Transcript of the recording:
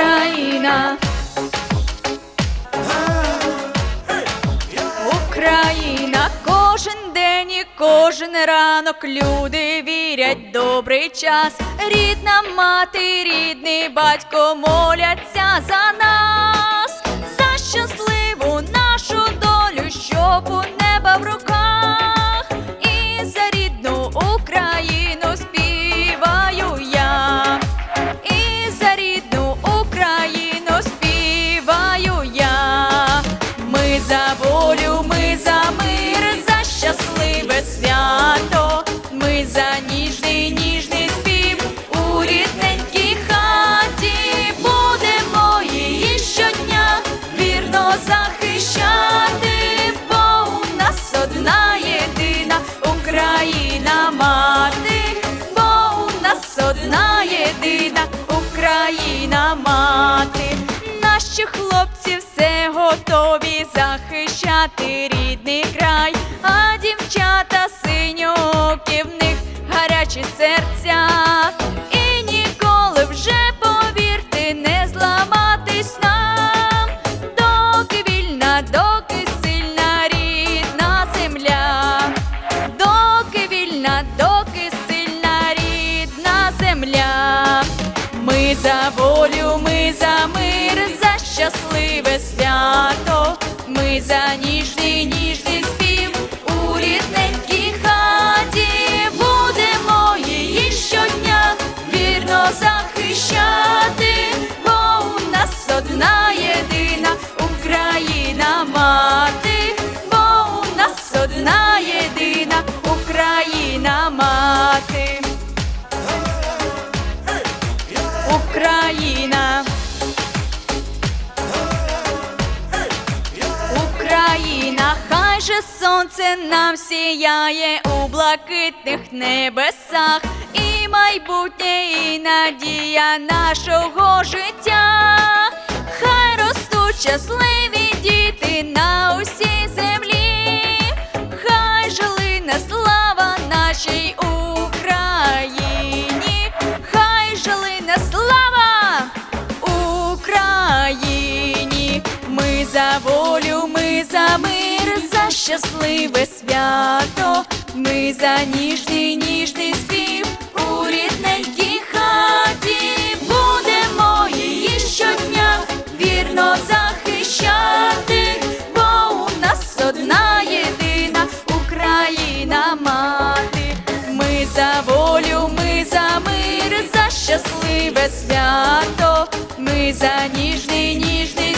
Україна. Україна кожен день і кожен ранок люди вірять добрий час. Рідна мати, рідний батько моляться за нас, Наші хлопці все готові захищати рідний край, а дівчата синьоки в них гарячі серця. І ніколи вже повірте, не зламатись нам, доки вільна, доки сильна рідна земля, доки вільна, доки сильна рідна земля. Ми за волю, ми за мир, щасливе свято, ми за ніжний, ніжний спів у рідненькій хаті. Будемо її щодня вірно захищати, бо у нас одна єдина Україна мати, бо у нас одна єдина Україна мати. Україна. Хай сонце нам сіяє у блакитних небесах, і майбутнє, і надія нашого життя. Хай ростуть щасливі діти на усій землі, хай жилина слава нашій Україні, хай жилина слава Україні, ми за волю, ми за мир, щасливе свято, ми за ніжний, ніжний спів у рідненькій хаті, будемо її щодня вірно захищати, бо у нас одна єдина Україна мати. Ми за волю, ми за мир, за щасливе свято, ми за ніжний, ніжний